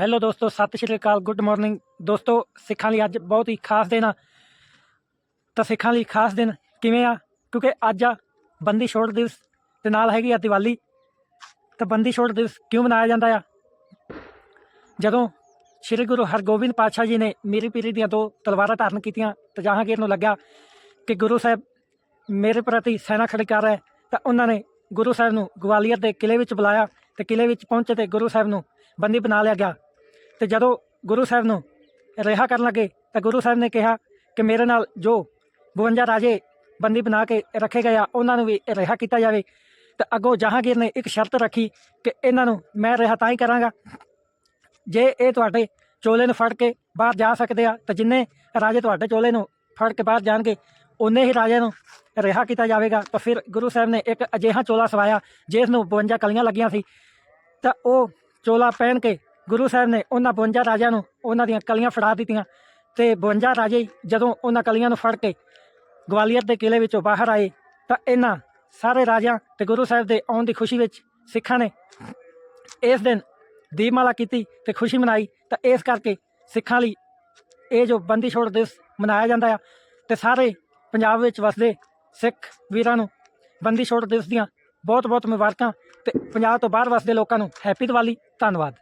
Hello ਦੋਸਤੋ, ਸਤਿ ਸ਼੍ਰੀ ਅਕਾਲ good morning ਦੋਸਤੋ, ਸਿੱਖਾਂ ਲਈ ਅੱਜ ਬਹੁਤ ਹੀ ਖਾਸ ਦਿਨ ਆ। ਤਾਂ ਸਿੱਖਾਂ ਲਈ ਖਾਸ ਦਿਨ ਕਿਵੇਂ ਆ? ਕਿਉਂਕਿ ਅੱਜ ਆ ਬੰਦੀ ਛੋੜ ਦਿਵਸ ਤੇ ਨਾਲ ਹੈਗੀ ਆ ਦੀਵਾਲੀ। ਤਾਂ ਬੰਦੀ ਛੋੜ ਦਿਵਸ ਕਿਉਂ ਮਨਾਇਆ ਜਾਂਦਾ ਆ? ਜਦੋਂ ਸ੍ਰੀ ਗੁਰੂ ਹਰਗੋਬਿੰਦ ਪਾਤਸ਼ਾਹ ਜੀ ਨੇ ਮੀਰੀ ਪੀਰੀ ਦੀਆਂ ਦੋ ਤਲਵਾਰਾਂ ਧਾਰਨ ਕੀਤੀਆਂ, ਤਾਂ ਜਹਾਂਗੀਰ ਨੂੰ ਲੱਗਾ ਕਿ ਗੁਰੂ ਸਾਹਿਬ ਮੇਰੇ ਪ੍ਰਤੀ ਸੈਨਾ ਖੜੀ ਕਰ ਰਿਹਾ। ਹੈ ਤਾਂ ਉਹਨਾਂ ਨੇ ਗੁਰੂ ਸਾਹਿਬ ਨੂੰ ਗਵਾਲੀਅਰ ਦੇ ਕਿਲੇ ਵਿੱਚ ਬੁਲਾਇਆ ਤੇ ਕਿਲੇ ਵਿੱਚ ਪਹੁੰਚੇ ਤੇ ਗੁਰੂ ਸਾਹਿਬ ਨੂੰ ਬੰਦੀ ਬਣਾ ਲਿਆ ਗਿਆ। ਤੇ ਜਦੋਂ ਗੁਰੂ ਸਾਹਿਬ ਨੂੰ ਰਿਹਾ ਕਰਨ ਲੱਗੇ ਤਾਂ ਗੁਰੂ ਸਾਹਿਬ ਨੇ ਕਿਹਾ ਕਿ ਮੇਰੇ ਨਾਲ ਜੋ 52 ਰਾਜੇ ਬੰਦੀ ਬਣਾ ਕੇ ਰੱਖੇ ਗਏ ਆ, ਉਹਨਾਂ ਨੂੰ ਵੀ ਰਿਹਾ ਕੀਤਾ ਜਾਵੇ। ਤਾਂ ਅੱਗੋਂ ਜਹਾਂਗੀਰ ਨੇ ਇੱਕ ਸ਼ਰਤ ਰੱਖੀ ਕਿ ਇਹਨਾਂ ਨੂੰ ਮੈਂ ਰਿਹਾ ਤਾਂ ਹੀ ਕਰਾਂਗਾ। ਜੇ ਇਹ ਤੁਹਾਡੇ ਚੋਲੇ ਨੂੰ ਫੜ ਕੇ ਬਾਹਰ ਜਾ ਸਕਦੇ ਆ, ਤਾਂ ਜਿੰਨੇ ਰਾਜੇ ਤੁਹਾਡੇ ਚੋਲੇ ਨੂੰ ਫੜ ਕੇ ਬਾਹਰ ਜਾਣਗੇ ਉਨੇ ਹੀ ਰਾਜਿਆਂ ਨੂੰ ਰਿਹਾ ਕੀਤਾ ਜਾਵੇਗਾ। ਤਾਂ ਫਿਰ ਗੁਰੂ ਸਾਹਿਬ ਨੇ ਇੱਕ ਅਜਿਹਾ ਚੋਲਾ ਸਵਾਇਆ, ਜਿਸ ਨੂੰ 52 ਕਲੀਆਂ ਲੱਗੀਆਂ ਸੀ। ਤਾਂ ਉਹ ਚੋਲਾ ਪਹਿਨ ਕੇ ਗੁਰੂ ਸਾਹਿਬ ਨੇ ਉਹਨਾਂ 52 ਰਾਜਿਆਂ ਨੂੰ ਉਹਨਾਂ ਦੀਆਂ ਕਲੀਆਂ ਫੜਾ ਦਿੱਤੀਆਂ ਤੇ 52 ਰਾਜੇ ਜਦੋਂ ਉਹਨਾਂ ਕਲੀਆਂ ਨੂੰ ਫੜ ਕੇ ਗਵਾਲੀਅਰ ਦੇ ਕਿਲੇ ਵਿੱਚੋਂ ਬਾਹਰ ਆਏ ਤਾਂ ਇਹਨਾਂ ਸਾਰੇ ਰਾਜਿਆਂ ਤੇ ਗੁਰੂ ਸਾਹਿਬ ਦੇ ਆਉਣ ਦੀ ਖੁਸ਼ੀ ਵਿੱਚ ਸਿੱਖਾਂ ਨੇ ਇਸ ਦਿਨ ਦੀਪਮਾਲਾ ਕੀਤੀ ਤੇ ਖੁਸ਼ੀ ਮਨਾਈ ਤਾਂ ਇਸ ਕਰਕੇ ਸਿੱਖਾਂ ਲਈ ਇਹ ਜੋ ਬੰਦੀ ਛੋੜ ਦਿਵਸ ਮਨਾਇਆ ਜਾਂਦਾ ਆ ਤੇ ਸਾਰੇ ਪੰਜਾਬ ਵਿੱਚ ਵਸਦੇ ਸਿੱਖ ਵੀਰਾਂ ਨੂੰ ਬੰਦੀ ਛੋੜ ਦਿਵਸ ਦੀਆਂ ਬਹੁਤ ਬਹੁਤ ਮੁਬਾਰਕਾਂ ਤੇ ਪੰਜਾਬ ਤੋਂ ਬਾਹਰ ਵਸਦੇ ਲੋਕਾਂ ਨੂੰ ਹੈਪੀ ਦੀਵਾਲੀ, ਧੰਨਵਾਦ।